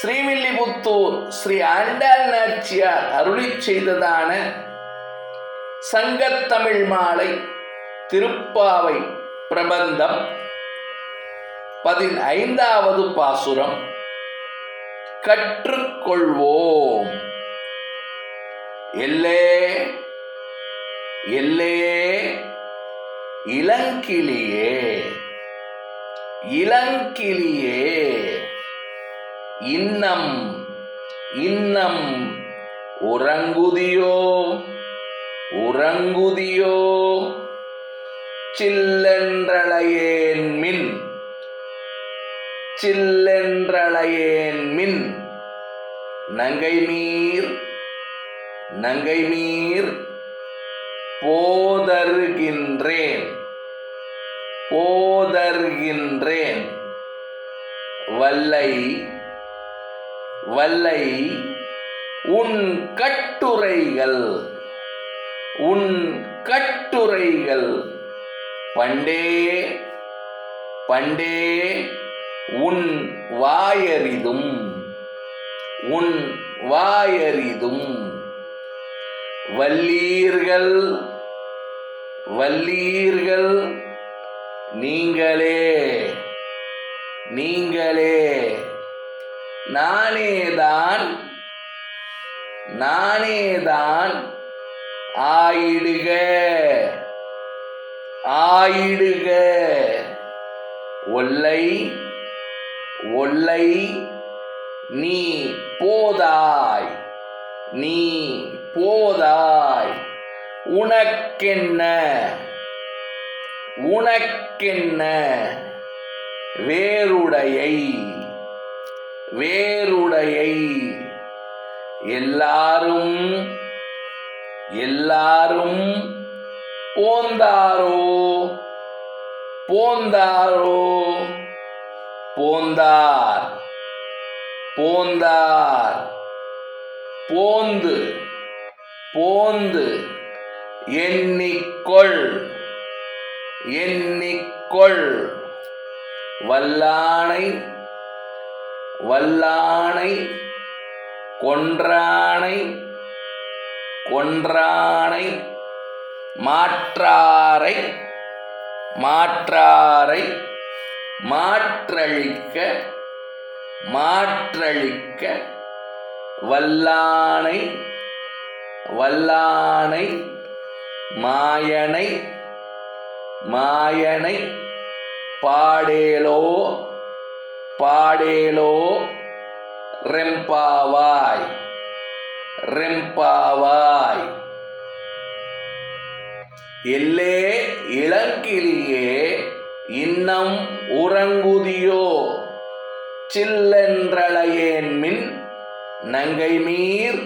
ஸ்ரீவில்லிபுத்தூர் ஸ்ரீ ஆண்டாள் நாச்சியார் அருளி செய்ததான சங்கத்தமிழ் மாலை திருப்பாவை பிரபந்தம் பதினைந்தாவது பாசுரம். கற்றுக்கொள்வோம். எல்லே எல்லே இளங்கிளியே இளங்கிளியே. இன்னம் இன்னம் உறங்குதியோ உறங்குதியோ சில்லென்றளையேன் மின் சில்லென்றளையேன் மின் நங்கை மீர் நங்கை மீர் போதருகின்றேன் போதருகின்றேன் வல்லை வல்லை உன் கட்டுரைகள் உன் கட்டுரைகள். பண்டே பண்டே உன் வாயறிதும் உன் வாயறிதும். வல்லீர்கள் வல்லீர்கள் நீங்களே நீங்களே. நானேதான் நானேதான் ஆயிடுக ஆயிடுக. ஒல்லை ஒல்லை நீ போதாய் நீ போதாய். உனக்கென்ன உனக்கென்ன வேறுடையை வேருடையை எல்லாரும் எல்லாரும் போந்தாரோ? போந்தாரோ? போந்தார் போந்தார் போந்து போந்து. எண்ணிக்கொள் எண்ணிக்கொள். வல்லானை வல்லானை கொன்றானை கொன்றானை மாற்றாரை மாற்றாரை மாற்றழிக்க மாற்றழிக்க வல்லானை வல்லானை மாயனை மாயனை பாடேலோ பாடேலோ ரெம்பாவாய் ரெம்பாவாய். எல்லே இளங்கிளியே இன்னம் உறங்குதியோ சில்லென்றளையேன் மின் நங்கை மீர்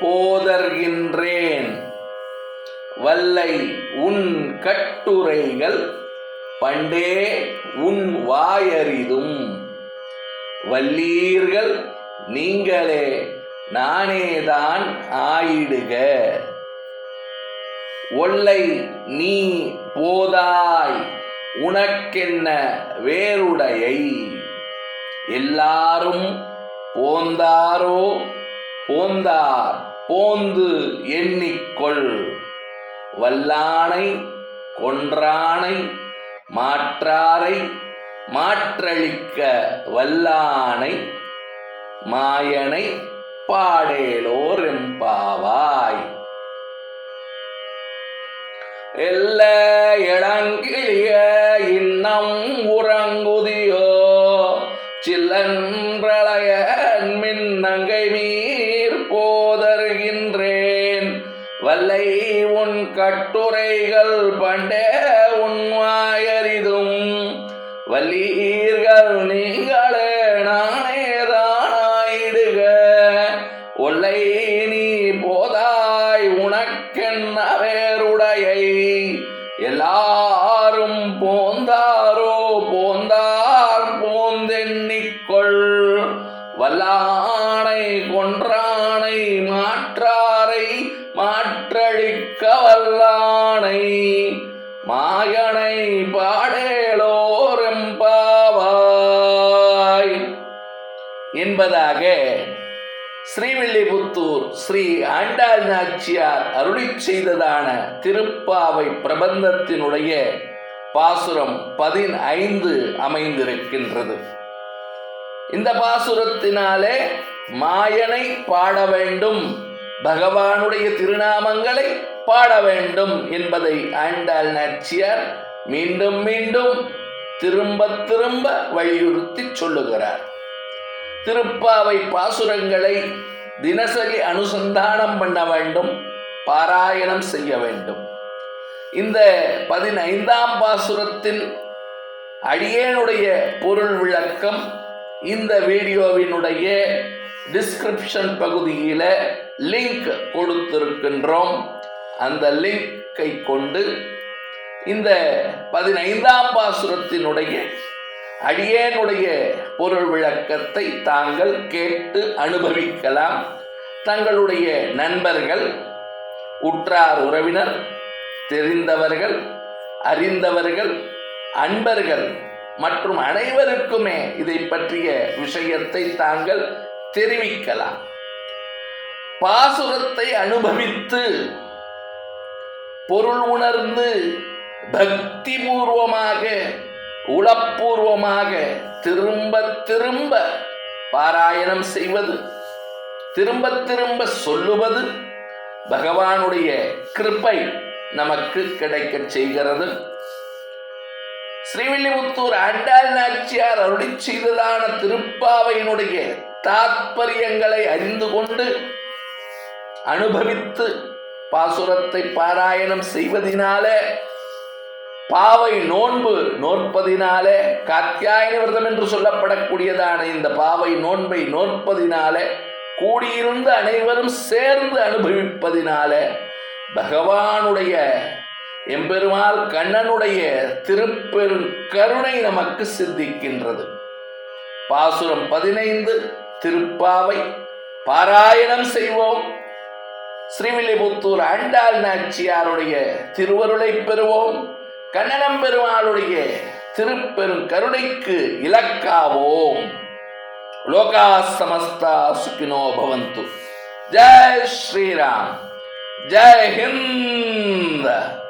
போதர்கின்றேன். வல்லை உன் கட்டுரைகள் பண்டே உன் வாயறிதும். வல்லீர்கள். நீங்களே நானேதான் ஆயிடுக. ஒல்லை நீ போதாய் உனக்கென்ன வேறுடையை? எல்லாரும் போந்தாரோ? போந்தார் போந்து எண்ணிக்கொள். வல்லானை கொன்றானை மாற்றாரை மாற்றளிக்க வல்லானை மாயனை பாடேலோர் எம்பாவாய். எல்ல இளங்கிளிய இன்னம் உறங்குதியோ சில்லன்றளைய மின்னங்கை மீர் போதருகின்றேன். வல்லை உன் கட்டுரைகள் பண்டே உன் வாயறிதும் வல்லீர்கள் நீங்களே நானே தானாயிடுக. ஒல்லை நீ போதாய் உனக்கென்ன வேருடையை எல்லாரும் போந்தாரோ போந்தார் போந்தெண்ணிக்கொள். வல்லானை கொன்றானை மாற்றாரை மாற்றழிக்க வல்லானை. மாய என்பதாக ஸ்ரீவில்லிபுத்தூர் ஸ்ரீ ஆண்டாள் நாச்சியார் அருளி செய்ததான திருப்பாவை பிரபந்தத்தினுடைய பாசுரம் பதினைந்து அமைந்திருக்கின்றது. இந்த பாசுரத்தினாலே மாயனை பாட வேண்டும் பகவானுடைய திருநாமங்களை பாட வேண்டும் என்பதை ஆண்டாள் நாச்சியார் மீண்டும் மீண்டும் திரும்ப திரும்ப வலியுறுத்தி சொல்லுகிறார். திருப்பாவை பாசுரங்களை தினசரி அனுசந்தானம் பண்ண வேண்டும் பாராயணம் செய்ய வேண்டும். இந்த பதினைந்தாம் பாசுரத்தில் அடியேனுடைய பொருள் விளக்கம் இந்த வீடியோவினுடைய டிஸ்கிரிப்ஷன் பகுதியில் லிங்க் கொடுத்திருக்கின்றோம். அந்த லிங்கை கொண்டு இந்த பதினைந்தாம் பாசுரத்தினுடைய அடியேனுடைய பொருள் விளக்கத்தை தாங்கள் கேட்டு அனுபவிக்கலாம். தங்களுடைய நண்பர்கள் உற்றார் உறவினர் தெரிந்தவர்கள் அறிந்தவர்கள் அன்பர்கள் மற்றும் அனைவருக்குமே இதை பற்றிய விஷயத்தை தாங்கள் தெரிவிக்கலாம். பாசுரத்தை அனுபவித்து பொருள் உணர்ந்து பக்தி பூர்வமாக உளப்பூர்வமாக திரும்ப திரும்ப பாராயணம் செய்வது திரும்ப திரும்ப சொல்லுவது பகவானுடைய கிருப்பை நமக்கு கிடைக்கச் செய்கிறது. ஸ்ரீவில்லிபுத்தூர் ஆண்டாள் நாச்சியார் அருளி செய்ததான திருப்பாவையினுடைய தாத்பரியங்களை அறிந்து கொண்டு அனுபவித்து பாசுரத்தை பாராயணம் செய்வதினாலே பாவை நோன்பு நோற்பதினாலே காத்தியாயன விரதம் என்று சொல்லப்படக்கூடியதான இந்த பாவை நோன்பை நோற்பதினாலே கூடியிருந்து அனைவரும் சேர்ந்து அனுபவிப்பதினாலே பகவானுடைய எம்பெருமாள் கண்ணனுடைய திருப்பெரும் கருணை நமக்கு சித்திக்கின்றது. பாசுரம் பதினைந்து திருப்பாவை பாராயணம் செய்வோம். ஸ்ரீவில்லிபுத்தூர் ஆண்டாள் நாச்சியாருடைய திருவருளை பெறுவோம். கண்ணனம் பெருமாளுடைய திருப்பெரும் கருணைக்கு இலக்காவோம். லோகா சமஸ்தா சுகினோ பவந்து. ஜெய் ஸ்ரீராம். ஜெய் ஹிந்த்.